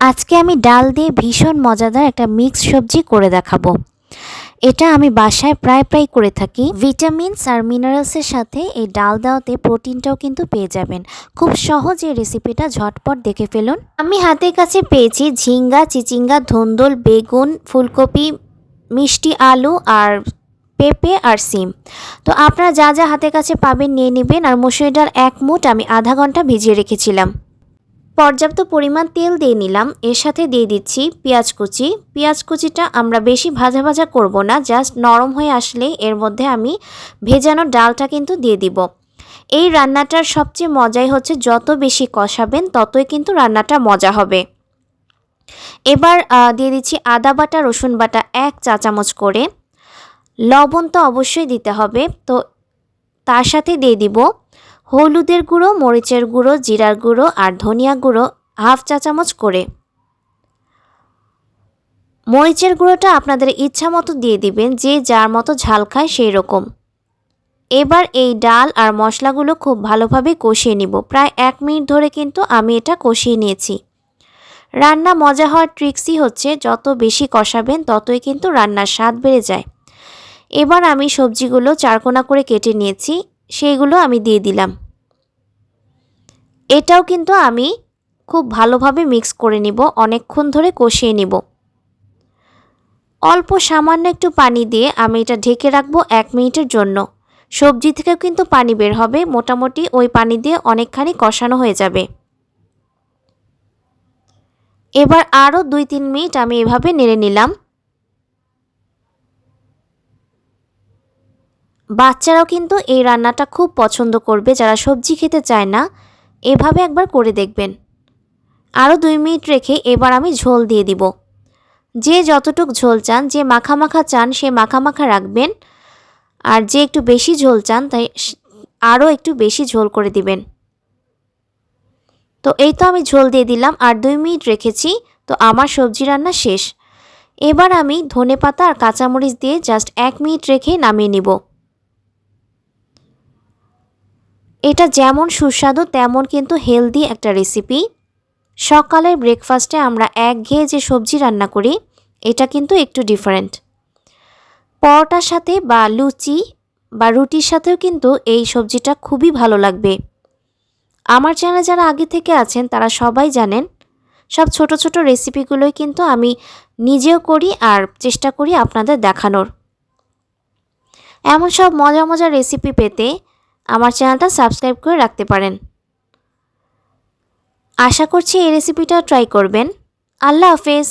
আজকে আমি ডাল দিয়ে ভীষণ মজাদার একটা মিক্স সবজি করে দেখাবো। এটা আমি বাসায় প্রায় প্রায় করে থাকি। ভিটামিনস আর মিনারেলসের সাথে এই ডাল দেওয়াতে প্রোটিনটাও কিন্তু পেয়ে যাবেন। খুব সহজ এই রেসিপিটা ঝটপট দেখে ফেলুন। আমি হাতের কাছে পেয়েছি ঝিঙ্গা, চিচিঙ্গা, ধন্দল, বেগুন, ফুলকপি, মিষ্টি আলু আর পেঁপে আর সিম। তো আপনারা যা যা হাতের কাছে পাবেন নিয়ে নেবেন আর মসুরি ডাল এক মুঠ আমি আধা ঘণ্টা ভিজিয়ে রেখেছিলাম। পর্যাপ্ত পরিমাণ তেল দিয়ে নিলাম। এর সাথে দিয়ে দিচ্ছি পেঁয়াজ কুচি। পেঁয়াজ কুচিটা আমরা বেশি ভাজা ভাজা করব না, জাস্ট নরম হয়ে আসলে এর মধ্যে আমি ভেজানো ডালটা কিন্তু দিয়ে দিব। এই রান্নাটার সবচেয়ে মজাই হচ্ছে যত বেশি কষাবেন, ততই কিন্তু রান্নাটা মজা হবে। এবার দিয়ে দিচ্ছি আদা বাটা, রসুন বাটা এক চা চামচ করে। লবণ তো অবশ্যই দিতে হবে। তো তার সাথে দিয়ে দিব হলুদের গুঁড়ো, মরিচের গুঁড়ো, জিরার গুঁড়ো আর ধনিয়া গুঁড়ো হাফ চা চামচ করে। মরিচের গুঁড়োটা আপনাদের ইচ্ছা মতো দিয়ে দিবেন, যে যার মতো ঝাল খায় সেই রকম। এবার এই ডাল আর মশলাগুলো খুব ভালোভাবে কষিয়ে নিব। প্রায় এক মিনিট ধরে কিন্তু আমি এটা কষিয়ে নিয়েছি। রান্না মজা হওয়ার ট্রিক্সই হচ্ছে, যত বেশি কষাবেন ততই কিন্তু রান্নার স্বাদ বেড়ে যায়। এবার আমি সবজিগুলো চারকোনা করে কেটে নিয়েছি। সেইগুলো আমি দিয়ে দিলাম। এটাও কিন্তু আমি খুব ভালোভাবে মিক্স করে নিব, অনেকক্ষণ ধরে কষিয়ে নিব। অল্প সামান্য একটু পানি দিয়ে আমি এটা ঢেকে রাখব এক মিনিটের জন্য। সবজি থেকেও কিন্তু পানি বের হবে, মোটামুটি ওই পানি দিয়ে অনেকখানি কষানো হয়ে যাবে। এবার আরও দুই তিন মিনিট আমি এভাবে নেড়ে নিলাম। বাচ্চারাও কিন্তু এই রান্নাটা খুব পছন্দ করবে, যারা সবজি খেতে চায় না, এভাবে একবার করে দেখবেন। আরও দুই মিনিট রেখে এবার আমি ঝোল দিয়ে দিব। যে যতটুক ঝোল চান, যে মাখা মাখা চান, সে মাখা মাখা রাখবেন। আর যে একটু বেশি ঝোল চান, তাই আরও একটু বেশি ঝোল করে দিবেন। তো এই তো আমি ঝোল দিয়ে দিলাম, আর দুই মিনিট রেখেছি, তো আমার সবজি রান্না শেষ। এবার আমি ধনে পাতা আর কাঁচামরিচ দিয়ে জাস্ট এক মিনিট রেখে নামিয়ে নিব। এটা যেমন সুস্বাদু, তেমন কিন্তু হেলদি একটা রেসিপি সকালের ব্রেকফাস্টে আমরা এক ঘেয়ে যে সবজি রান্না করি, এটা কিন্তু একটু ডিফারেন্ট পরোটার সাথে বা লুচি বা রুটির সাথেও কিন্তু এই সবজিটা খুবই ভালো লাগবে। আমার চ্যানেলে যারা আগে থেকে আছেন, তারা সবাই জানেন, সব ছোট ছোট রেসিপিগুলোই কিন্তু আমি নিজেও করি আর চেষ্টা করি আপনাদের দেখানোর। এমন সব মজা মজা রেসিপি পেতে আমার চ্যানেলটা সাবস্ক্রাইব করে রাখতে পারেন। আশা করছি এই রেসিপিটা ট্রাই করবেন। আল্লাহ হাফেজ।